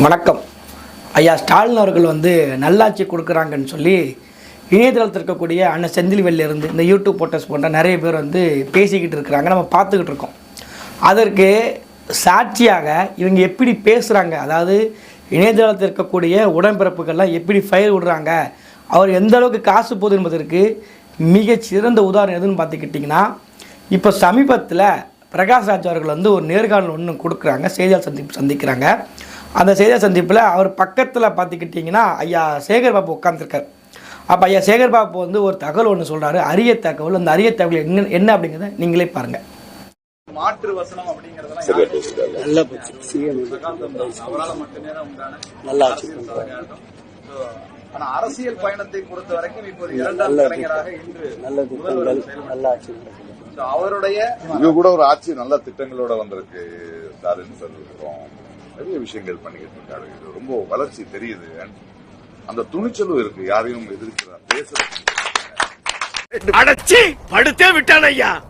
வணக்கம். ஐயா ஸ்டாலின் அவர்கள் வந்து நல்லாட்சி கொடுக்குறாங்கன்னு சொல்லி இணையதளத்தில் இருக்கக்கூடிய அண்ணன் செந்தில்வெளியிலிருந்து இந்த யூடியூப் போட்டஸ் போன்ற நிறைய பேர் வந்து பேசிக்கிட்டு இருக்கிறாங்க. நம்ம பார்த்துக்கிட்டு இருக்கோம். அதற்கு சாட்சியாக இவங்க எப்படி பேசுகிறாங்க அதாவது இணையதளத்தில் இருக்கக்கூடிய உடன்பிறப்புகள்லாம் எப்படி ஃபயர் விடுறாங்க? அவர் எந்த அளவுக்கு காசு போகுது என்பதற்கு மிகச்சிறந்த உதாரணம் எதுன்னு பார்த்துக்கிட்டிங்கன்னா இப்போ சமீபத்தில் பிரகாஷ் ராஜ் அவர்கள் வந்து ஒரு நேர்காணல் ஒன்று கொடுக்குறாங்க. செய்தியாளர் சந்திப்பு சந்திக்கிறாங்க. அந்த செய்தியாளர் சந்திப்பில் அவர் பக்கத்தில் பார்த்துக்கிட்டிங்கன்னா ஐயா சேகர் பாபு உட்காந்துருக்கார் அப்போ ஐயா சேகர் பாபு வந்து ஒரு தகவல் ஒன்று சொல்கிறாரு அரிய தகவல் அந்த அரிய தகவல் என்ன என்ன அப்படிங்கிறத நீங்களே பாருங்கள் மாற்று வசனம் அப்படிங்கறதெல்லாம் சரியா யாருக்கு பேசுறாங்க. நல்லா போச்சு சிஎம் பிரகாந்தம் தான். அவரால மட்டுமே தான் உண்டான நல்லா ஆச்சு. அரசியல் ஆனா பயணத்தை பொறுத்த வரைக்கும் இப்போ இரண்டாம் நல்ல கலைஞராக இன்று நல்ல திட்டங்கள். அவருடைய இது கூட ஒரு ஆட்சி நல்ல திட்டங்களோட வந்திருக்கு ஸ்டாலின் சார் நிறைய விஷயங்கள் பண்ணிக்கிட்டு இருக்காரு. இது ரொம்ப வளர்ச்சி தெரியுது. அந்த துணிச்சலும் இருக்கு. யாரையும் எதிர்க்கிறார் பேசுறது அடைச்சி படுத்தே விட்டான் ஐயா.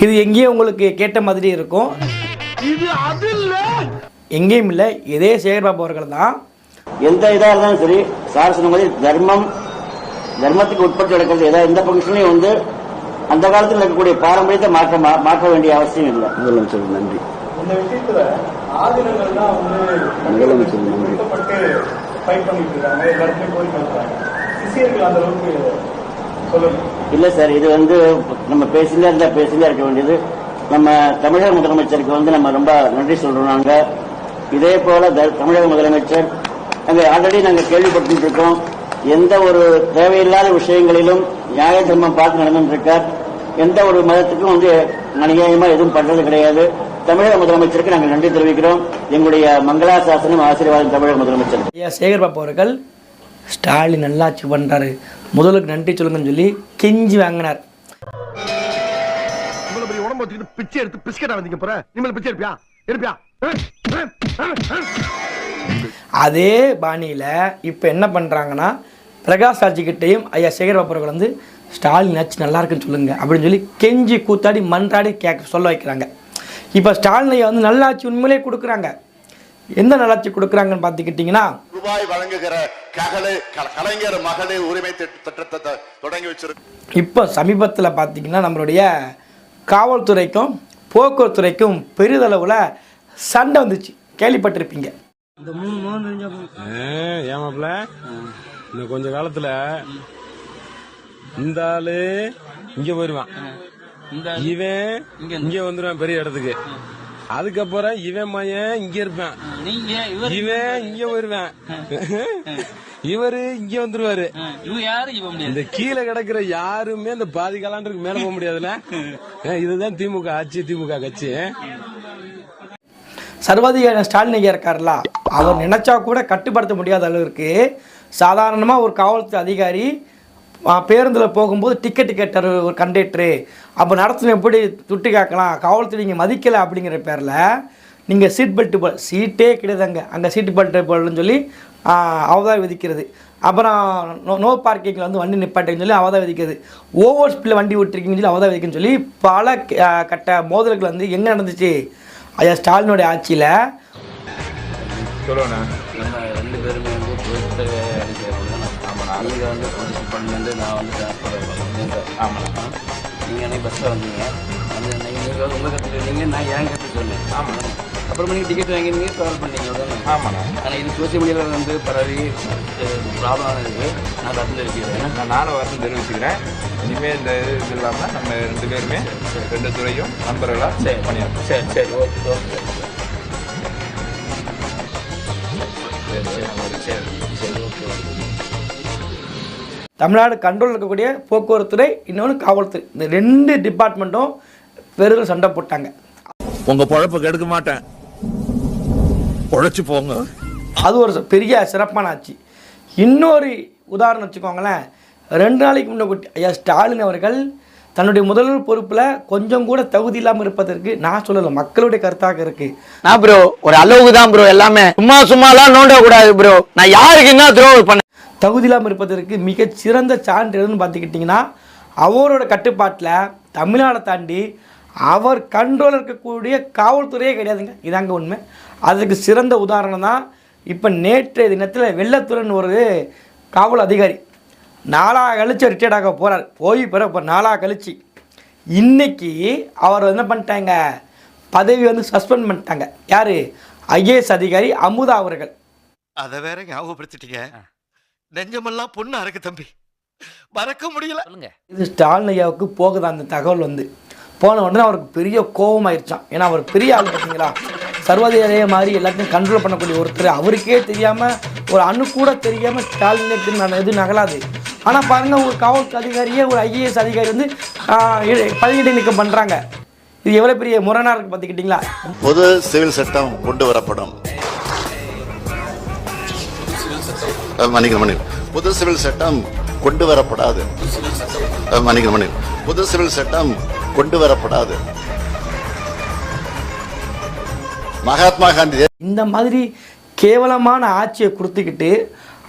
இது எங்கேயும் உங்களுக்கு கேட்ட மாதிரி இருக்கும். இது அது இல்ல. எங்கேயும் இல்லை. இதே சேகர் பாபு அவர்கள் தான். எந்த இதா இருந்தாலும் சரி சார் சொன்ன மாதிரி தர்மம் தர்மத்துக்கு உட்பட்டு நடக்கிறது ஏதாவது எந்த பங்கன்லையும் வந்து அந்த காலத்தில் இருக்கக்கூடிய பாரம்பரியத்தை மாற்ற மா- மாற்ற வேண்டிய அவசியம் இல்லை. முதலமைச்சர் நன்றி. இந்த விஷயத்துல ஆதினங்கள் தான் வந்து ஒடுக்கப்பட்டு ஃபைட் பண்ணிட்டு இருக்காங்க. எல்லாருமே கோரிக்கை வைக்கிறாங்க சிசியர்கள் அந்த அளவுக்கு சொல்லுங்க இல்ல சார் இது வந்து நம்ம பேசிலே இருந்தா பேசிலே இருக்க வேண்டியது. நம்ம தமிழக முதலமைச்சருக்கு வந்து நம்ம ரொம்ப நன்றி சொல்றோம் நாங்க. இதே போல த- தமிழக முதலமைச்சர் அங்க ஆல்ரெடி நாங்க கேள்விப்பட்டு இருக்கோம். எந்த ஒரு தேவையில்லாத விஷயங்களிலும் நியாய தர்மம் பார்த்து நடந்துட்டு இருக்கார். எந்த ஒரு மதத்துக்கும் வந்து அநியாயமா எதுவும் பண்றது கிடையாது. தமிழக முதலமைச்சருக்கு நாங்கள் நன்றி தெரிவிக்கிறோம். எங்களுடைய மங்களாசாசனம் ஆசீர்வாதம் தமிழக முதலமைச்சர் ஐயா சேகர் பாபு அவர்கள் ஸ்டாலின் நல்லாட்சி பண்ணுறாரு முதலுக்கு நன்றி சொல்லுங்கன்னு சொல்லி கெஞ்சி வாங்கினார். உடம்பு வச்சுக்கிட்டு பிச்சை எடுத்து பிஸ்கெட்டா வந்தீங்க போற? நீங்க பிச்சை எடுப்பியா? எடுப்பியா? அதே பாணியில் இப்போ என்ன பண்ணுறாங்கன்னா பிரகாஷ் ராஜ்கிட்டையும் ஐயா சேகர் பாபு அவர்கள் வந்து ஸ்டாலின் ஆச்சு நல்லா இருக்குன்னு சொல்லுங்க அப்படின்னு சொல்லி கெஞ்சி கூத்தாடி மன்றாடி கேட்க சொல்ல வைக்கிறாங்க. இப்போ ஸ்டாலின் வந்து நல்லாட்சி உண்மையிலே கொடுக்குறாங்க. எந்த நல்லாட்சி கொடுக்குறாங்கன்னு பார்த்துக்கிட்டிங்கன்னா ரூபாய் வழங்குகிற கலைஞர் மகளிர் உரிமை திட்ட- திட்டத்தை தொடங்கி வச்சிருக்கு இப்போ சமீபத்தில் பார்த்தீங்கன்னா நம்மளுடைய காவல்துறைக்கும் போக்குவரத்துறைக்கும் பெரிதளவில் சண்டை வந்துச்சு. கேள்விப்பட்டிருப்பீங்க. ஏமாப்ல இன்னும் கொஞ்ச காலத்துல இந்த ஆளு இங்க போயிருவான். இவன் இங்க வந்துருவான் பெரிய இடத்துக்கு. அதுக்கப்புறம் இவன் மயன் இங்க இருப்பான். இவன் இங்க போயிருவான் இவரு இங்க வந்துருவாரு இந்த கீழே கிடக்குற யாருமே இந்த பாதி காலாண்டுக்கு மேல போக முடியாதுல்ல? இதுதான் திமுக ஆட்சி திமுக கட்சி. சர்வாதிகாரி ஸ்டாலின் ஐயா இருக்கார்ல அவர் நினைச்சா கூட கட்டுப்படுத்த முடியாத அளவிற்கு சாதாரணமாக ஒரு காவல்துறை அதிகாரி பேருந்தில் போகும்போது டிக்கெட் கேட்டார் ஒரு கண்டக்டரு அப்போ நடத்துன எப்படி துட்டி காக்கலாம் காவல்துறை நீங்கள் மதிக்கலை அப்படிங்கிற பேரில் நீங்கள் சீட் பெல்ட்டு போ சீட்டே கிடையாது அங்கே சீட் பெல்ட்டு போடலன்னு சொல்லி அவதான் விதிக்கிறது. அப்புறம் நோ நோ பார்க்கிங்கில் வந்து வண்டி நிப்பாட்டுன்னு சொல்லி அவதான் விதிக்கிறது. ஓவர் ஸ்பீடில் வண்டி விட்டுருக்கீங்கன்னு சொல்லி அவதான் விதிக்குன்னு சொல்லி பல கட்ட மோதல்கள் வந்து எங்கே நடந்துச்சு? ஐயா ஸ்டாலினுடைய ஆட்சியில். நம்ம ரெண்டு பேருமே நீங்கள் வந்து போலீஸ் பண்ணி நான் வந்து ட்ரான்ஸ்பர் ஆமாம் நீங்கள் அன்னைக்கு பஸ்ஸில் வந்தீங்க. வந்து நீங்கள் உங்கள் கற்று சொன்னீங்க நான் ஏன் கற்று சொன்னேன். ஆமாம் அப்புறமா நீங்கள் டிக்கெட் வாங்கினீங்க ட்ராவல் பண்ணீங்க. அவ்வளோதானே ஆமாம் ஆனால் இது சோசியல் மீடியாவில் வந்து பரவி ப்ராப்ளம் ஆனதுக்கு நான் இருக்கிறேன் நான் நானும் வருத்தம் தெரிவிச்சுக்கிறேன் இனிமேல் இந்த இது இல்லாமல் நம்ம ரெண்டு பேருமே ரெண்டு துறையும் நண்பர்களாக சரி. பணியாற்றோம் சரி சரி. Okay okay. தமிழ்நாடு கண்ட்ரோல் இருக்கக்கூடிய போக்குவரத்துறை இன்னொன்று காவல்துறை. இந்த ரெண்டு டிபார்ட்மெண்ட்டும் பெருகிற சண்டை போட்டாங்க. உங்க பொழப்ப கெடுக்க மாட்டேன். உழைச்சு போங்க. அது ஒரு பெரிய சிறப்பான ஆட்சி. இன்னொரு உதாரணம் வச்சுக்கோங்களேன். ரெண்டு நாளைக்கு முன்னாடி ஐயா ஸ்டாலின் அவர்கள் தன்னுடைய முதல்வர் பொறுப்பில் கொஞ்சம் கூட தகுதி இல்லாமல் இருப்பதற்கு நான் சொல்லலை மக்களுடைய கருத்தாக இருக்குது நான் ப்ரோ ஒரு அளவுக்கு தான் ப்ரோ எல்லாமே. சும்மா சும்மாலாம் நோண்ட கூடாது ப்ரோ நான் யாருக்கு என்ன துரோகம் பண்ண தகுதி இல்லாமல் இருப்பதற்கு மிகச் சிறந்த சான்று எதுன்னு பார்த்துக்கிட்டிங்கன்னா அவரோட கட்டுப்பாட்டில் தமிழ்நாடை தாண்டி அவர் கண்ட்ரோல் இருக்கக்கூடிய காவல்துறையே கிடையாதுங்க. இதாங்க உண்மை. அதுக்கு சிறந்த உதாரணம் தான் இப்போ நேற்றைய தினத்தில் வெள்ளத்துடன் ஒரு காவல் அதிகாரி நாளாக கழிச்சு ரிட்டையர்ட் ஆக போகிறார் போய் பிற இப்போ நாளாக கழிச்சு. இன்னைக்கு அவர் என்ன பண்ணிட்டாங்க? பதவி வந்து சஸ்பெண்ட் பண்ணிட்டாங்க. யார்? ஐஏஎஸ் அதிகாரி அமுதா அவர்கள். அத வேற ஞாபகப்படுத்திட்டீங்க. நெஞ்சமெல்லாம் பொண்ணு அறக்கு தம்பி. மறக்க முடியல. இது ஸ்டாலின் ஐயாவுக்கு போகுது அந்த தகவல் வந்து? போன உடனே அவருக்கு பெரிய கோபமாயிருச்சான் ஏன்னா அவர் பெரிய ஆள் பார்த்தீங்களா சர்வதேச மாதிரி எல்லாத்தையும் கண்ட்ரோல் பண்ணக்கூடிய ஒருத்தர். அவருக்கே தெரியாமல் ஒரு அணு கூட தெரியாமல் ஸ்டாலினுக்கு நான் எதுவும் நகலாது. ஆனால் பாருங்கள் ஒரு காவல் அதிகாரியே ஒரு ஐஏஎஸ் அதிகாரி வந்து பதவியிட நீக்கம் பண்ணுறாங்க இது எவ்வளோ பெரிய முரணாக இருக்குது பார்த்துக்கிட்டிங்களா பொது சிவில் சட்டம் கொண்டு வரப்படும். மன்னிக்கணும் மன்னிக்கணும். புது சிவில் சட்டம் கொண்டு வரப்படாது மன்னிக்கணும் மன்னிக்கணும். புது சிவில் சட்டம் கொண்டு வரப்படாது மகாத்மா காந்தி இந்த மாதிரி கேவலமான ஆட்சியை கொடுத்துக்கிட்டு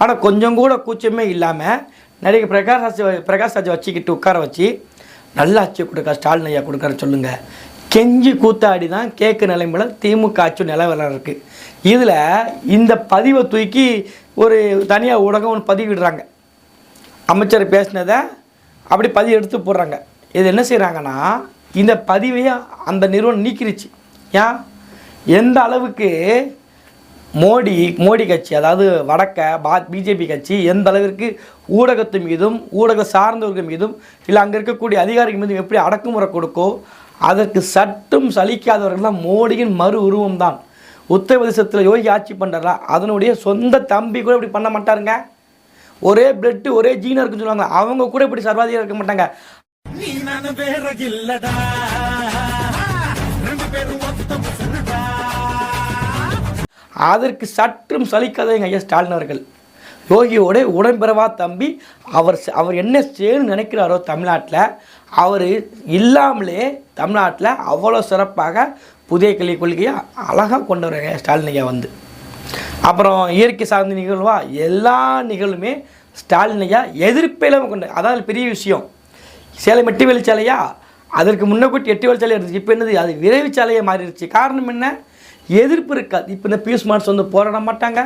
ஆனால் கொஞ்சம் கூட கூச்சமே இல்லாமல் நடிகர் பிரகாஷ் ராஜ் பிரகாஷ் ராஜை வச்சுக்கிட்டு உட்கார வச்சு நல்ல ஆட்சியை கொடுக்க ஸ்டாலின் ஐயா கொடுக்குறேன்னு சொல்லுங்கள் கெஞ்சி கூத்தாடி தான் கேட்க நிலைமையில திமுக ஆட்சி நிலவரம் இருக்குது இதில் இந்த பதிவை தூக்கி ஒரு தனியாக ஊடகம் ஒன்று பதிவிடுறாங்க. அமைச்சர் பேசினதை அப்படி பதிவு எடுத்து போடுறாங்க. இது என்ன செய்கிறாங்கன்னா இந்த பதிவையே அந்த நிறுவனம் நீக்கிருச்சு. ஏன்? எந்த அளவுக்கு மோடி மோடி கட்சி அதாவது வடக்க பா பிஜேபி கட்சி எந்த அளவிற்கு ஊடகத்து மீதும் ஊடக சார்ந்தவர்கள் மீதும் இல்லை அங்கே இருக்கக்கூடிய அதிகாரிகள் மீதும் எப்படி அடக்குமுறை கொடுக்கோ அதற்கு சட்டும் சலிக்காதவர்கள் தான் மோடியின் மறு உருவம் தான் உத்தரப்பிரதேசத்தில் யோகி ஆட்சி பண்ணுறாரா அதனுடைய சொந்த தம்பி கூட இப்படி பண்ண மாட்டாருங்க. ஒரே பிளட்டு ஒரே ஜீனா இருக்குன்னு சொல்லுவாங்க. அவங்க கூட இப்படி சர்வாதிகாரம் இருக்க மாட்டாங்க. அதற்கு சற்றும் சலிக்காதவங்க ஐயா ஸ்டாலின் அவர்கள். யோகியோட உடன்பிறவா தம்பி அவர் அவர் என்ன செய்யணும்னு நினைக்கிறாரோ தமிழ்நாட்டில் அவர் இல்லாமலே தமிழ்நாட்டில் அவ்வளோ சிறப்பாக புதிய கல்விக் கொள்கையை அழகாக கொண்டு வருவாங்க ஸ்டாலின் ஐயா வந்து. அப்புறம் இயற்கை சார்ந்த நிகழ்வா? எல்லா நிகழ்வுமே ஸ்டாலின் ஐயா எதிர்ப்பில்லாமல் கொண்டு அதாவது பெரிய விஷயம். சேலம் எட்டு வெளிச்சாலையா அதற்கு முன்னக்கூட்டி எட்டு வழிச்சாலை இருந்துச்சு. இப்போ என்னது? அது விரைவு சாலையாக மாறிடுச்சு. காரணம் என்ன? எதிர்ப்பு இருக்காது. இப்போ இந்த பியூஷ் மார்ட்ஸ் வந்து போராட மாட்டாங்க.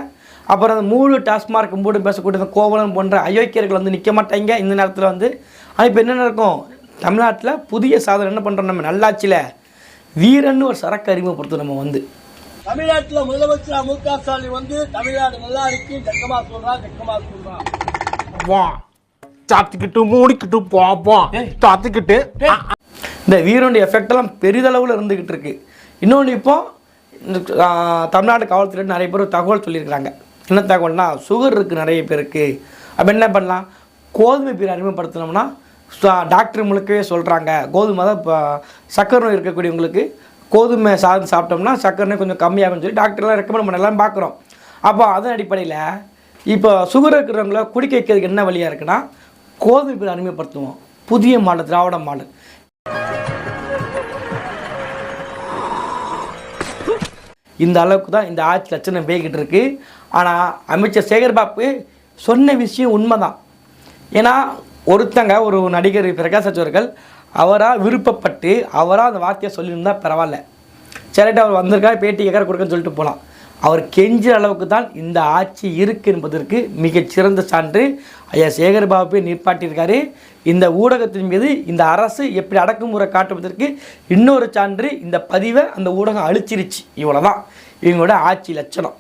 அப்புறம் அந்த மூணு டாஸ்மார்க் மூடு பேசக்கூடிய கோவலன் போன்ற அயோக்கியர்கள் வந்து நிற்க மாட்டாங்க இந்த நேரத்தில் வந்து. ஆனால் இப்போ என்ன நடக்கும்? தமிழ்நாட்டில் புதிய சாதனை என்ன பண்ணுறோம் நம்ம நல்லாட்சியில்? வீரன்னு ஒரு சரக்கு அறிமுகப்படுத்தும் நம்ம வந்து. தமிழ்நாட்டுல முதலமைச்சர் மு க ஸ்டாலின் வந்து தமிழ்நாடு நல்லா இருக்கு ஜக்கமா சொல்றான் ஜக்கமா சொல்றான் வா. சாத்திக்கிட்டு மூடிக்கிட்டு போப்போம் தாத்திக்கிட்டு இந்த வீரனுடைய எஃபெக்ட் எல்லாம் பெரிதளவில் இருந்துக்கிட்டு இருக்கு. இன்னொன்று இப்போ தமிழ்நாடு காவல்துறை நிறைய பேர் தகவல் சொல்லியிருக்கிறாங்க. என்ன தகவல்னா சுகர் இருக்குது நிறைய பேருக்கு. அப்போ என்ன பண்ணலாம்? கோதுமை பீர் அறிமுகப்படுத்தினோம்னா டாக்டர் முழுக்கவே சொல்கிறாங்க கோதுமை தான் இப்போ சக்கரை நோய் இருக்கக்கூடியவங்களுக்கு கோதுமை சாதம் சாப்பிட்டோம்னா சக்கரை நோய் கொஞ்சம் கம்மியாகும்னு சொல்லி டாக்டர்லாம் ரெக்கமெண்ட் பண்ணலாம் பார்க்குறோம் அப்போ அதன் அடிப்படையில் இப்போ சுகர் இருக்கிறவங்கள குடிக்க வைக்கிறதுக்கு என்ன வழியாக இருக்குன்னா கோதுமை பேர் அறிமுகப்படுத்துவோம் புதிய மாடல் திராவிட மாடல் இந்த அளவுக்கு தான் இந்த ஆட்சி லட்சணம் போய்கிட்டு இருக்குது ஆனால் அமைச்சர் சேகர்பாபு சொன்ன விஷயம் உண்மைதான். ஏன்னா ஒருத்தங்க ஒரு நடிகர் பிரகாஷ் ராஜ் அவர்கள் அவராக விருப்பப்பட்டு அவராக அந்த வார்த்தையை சொல்லியிருந்தால் பரவாயில்ல. சரிட்டு அவர் வந்திருக்கா பேட்டி கேட்கற கொடுக்கன்னு சொல்லிட்டு போகலாம் அவர் கெஞ்சுற அளவுக்கு தான் இந்த ஆட்சி இருக்கு என்பதற்கு மிகச்சிறந்த சான்று ஐயா சேகர் சேகர்பாபு நிற்பாட்டியிருக்காரு இந்த ஊடகத்தின் மீது இந்த அரசு எப்படி அடக்குமுறை காட்டுவதற்கு இன்னொரு சான்று இந்த பதிவை அந்த ஊடகம் அழிச்சிருச்சு. இவ்வளோதான் இவங்களோட ஆட்சி லட்சணம்.